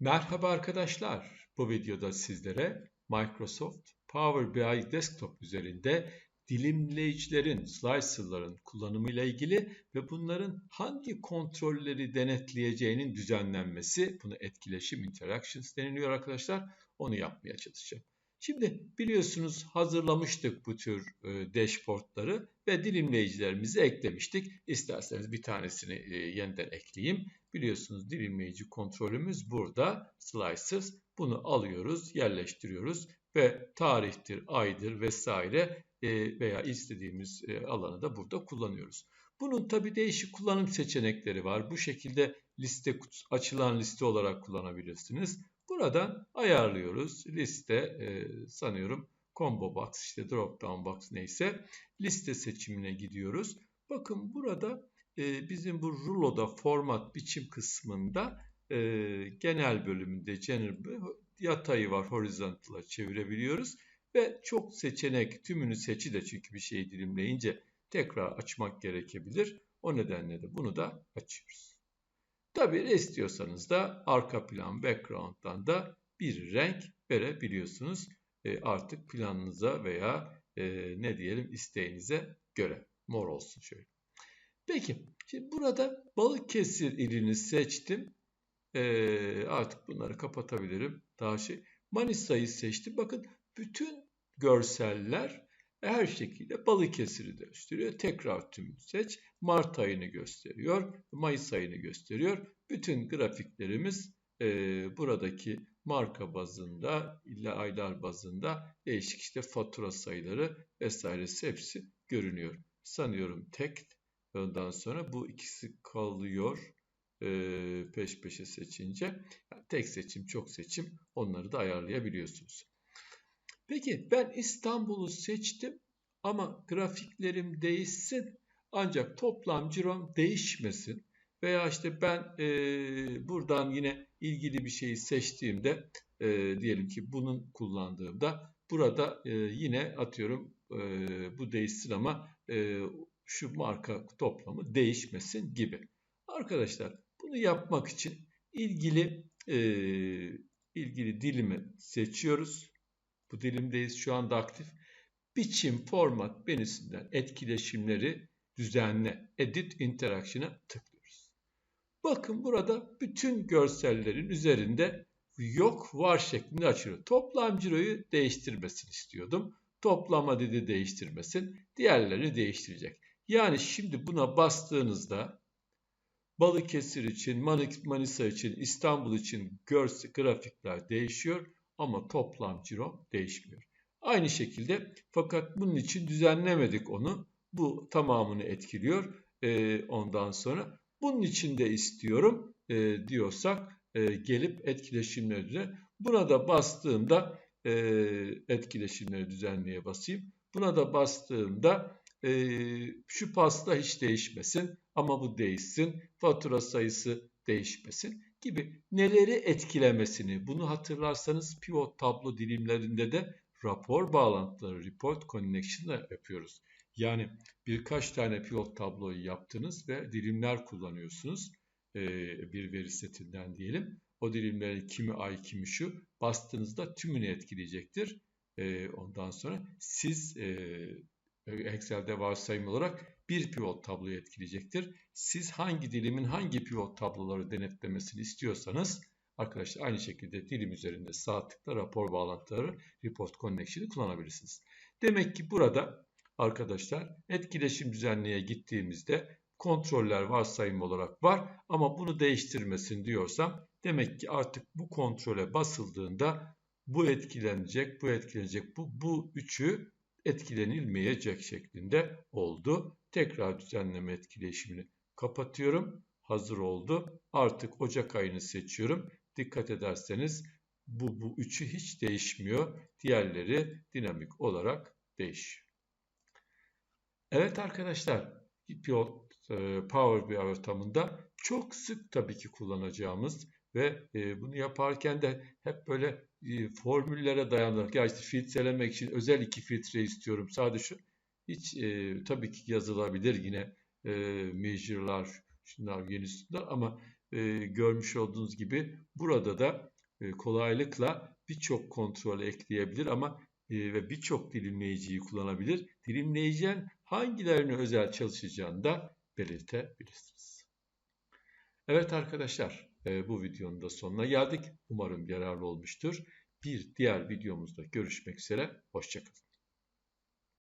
Merhaba arkadaşlar. Bu videoda sizlere Microsoft Power BI Desktop üzerinde dilimleyicilerin, slicer'ların kullanımıyla ilgili ve bunların hangi kontrolleri denetleyeceğinin düzenlenmesi, bunu etkileşim interactions deniliyor arkadaşlar. Onu yapmaya çalışacağım. Şimdi biliyorsunuz hazırlamıştık bu tür e, dashboardları ve dilimleyicilerimizi eklemiştik. İsterseniz bir tanesini e, yeniden ekleyeyim. Biliyorsunuz dilimleyici kontrolümüz burada. Slicers. Bunu alıyoruz, yerleştiriyoruz ve tarihtir, aydır vesaire e, veya istediğimiz e, alanı da burada kullanıyoruz. Bunun tabi değişik kullanım seçenekleri var. Bu şekilde liste açılan liste olarak kullanabilirsiniz. Buradan ayarlıyoruz. Liste e, sanıyorum combo box işte drop down box neyse liste seçimine gidiyoruz. Bakın burada e, bizim bu ruloda format biçim kısmında e, genel bölümünde general yatayı var horizontal'a çevirebiliyoruz. Ve çok seçenek tümünü seçi de çünkü bir şeyi dilimleyince tekrar açmak gerekebilir. O nedenle de bunu da açıyoruz. Tabii istiyorsanız da arka plan background'dan da bir renk verebiliyorsunuz. E, artık planınıza veya e, ne diyelim isteğinize göre mor olsun şöyle. Peki şimdi burada Balıkesir ilini seçtim. E, artık bunları kapatabilirim. Daha şey Manisa'yı seçtim. Bakın bütün görseller her şekilde Balıkesir'i gösteriyor. Tekrar tüm seç. Mart ayını gösteriyor. Mayıs ayını gösteriyor. Bütün grafiklerimiz e, buradaki marka bazında, illa aylar bazında değişik işte fatura sayıları vesairesi hepsi görünüyor. Sanıyorum tek ondan sonra bu ikisi kalıyor e, peş peşe seçince. Yani tek seçim, çok seçim onları da ayarlayabiliyorsunuz. Peki ben İstanbul'u seçtim ama grafiklerim değişsin ancak toplam cirom değişmesin. Veya işte ben e, buradan yine ilgili bir şeyi seçtiğimde e, diyelim ki bunun kullandığımda burada e, yine atıyorum e, bu değişsin ama e, şu marka toplamı değişmesin gibi. Arkadaşlar bunu yapmak için ilgili e, ilgili dilimi seçiyoruz. Bu dilimdeyiz şu anda aktif. Biçim, format menüsünden etkileşimleri düzenle, edit interaction'a tıklıyoruz. Bakın burada bütün görsellerin üzerinde yok var şeklinde açılıyor. Toplam ciroyu değiştirmesini istiyordum. Toplama dedi değiştirmesin. Diğerlerini değiştirecek. Yani şimdi buna bastığınızda Balıkesir için, Manisa için, İstanbul için görsel grafikler değişiyor ama toplam ciro değişmiyor. Aynı şekilde fakat bunun için düzenlemedik onu. Bu tamamını etkiliyor. E, ondan sonra bunun için de istiyorum e, diyorsak e, gelip etkileşimleri buna da bastığımda e, etkileşimleri düzenleye basayım. Buna da bastığımda e, şu pasta hiç değişmesin ama bu değişsin. Fatura sayısı değişmesin gibi neleri etkilemesini bunu hatırlarsanız pivot tablo dilimlerinde de rapor bağlantıları report connection yapıyoruz. Yani birkaç tane pivot tabloyu yaptınız ve dilimler kullanıyorsunuz. Ee, bir veri setinden diyelim. O dilimlerin kimi ay kimi şu bastığınızda tümünü etkileyecektir. Ee, ondan sonra siz e, Excel'de varsayım olarak bir pivot tabloyu etkileyecektir. Siz hangi dilimin hangi pivot tabloları denetlemesini istiyorsanız arkadaşlar aynı şekilde dilim üzerinde sağ tıkla rapor bağlantıları report connection'ı kullanabilirsiniz. Demek ki burada arkadaşlar etkileşim düzenliğe gittiğimizde kontroller varsayım olarak var ama bunu değiştirmesin diyorsam demek ki artık bu kontrole basıldığında bu etkilenecek, bu etkilenecek, bu, bu üçü etkilenilmeyecek şeklinde oldu. Tekrar düzenleme etkileşimini kapatıyorum. Hazır oldu. Artık Ocak ayını seçiyorum. Dikkat ederseniz bu, bu üçü hiç değişmiyor. Diğerleri dinamik olarak değişiyor. Evet arkadaşlar, Pivot e, Power BI ortamında çok sık tabii ki kullanacağımız ve e, bunu yaparken de hep böyle formüllere dayanarak ya işte filtrelemek için özel iki filtre istiyorum sadece şu hiç e, tabii ki yazılabilir yine e, measure'lar şunlar yeni üstünler ama e, görmüş olduğunuz gibi burada da e, kolaylıkla birçok kontrol ekleyebilir ama e, ve birçok dilimleyiciyi kullanabilir. Dilimleyicinin hangilerine özel çalışacağını da belirtebilirsiniz. Evet arkadaşlar e, bu videonun da sonuna geldik. Umarım yararlı olmuştur. Bir diğer videomuzda görüşmek üzere. Hoşçakalın.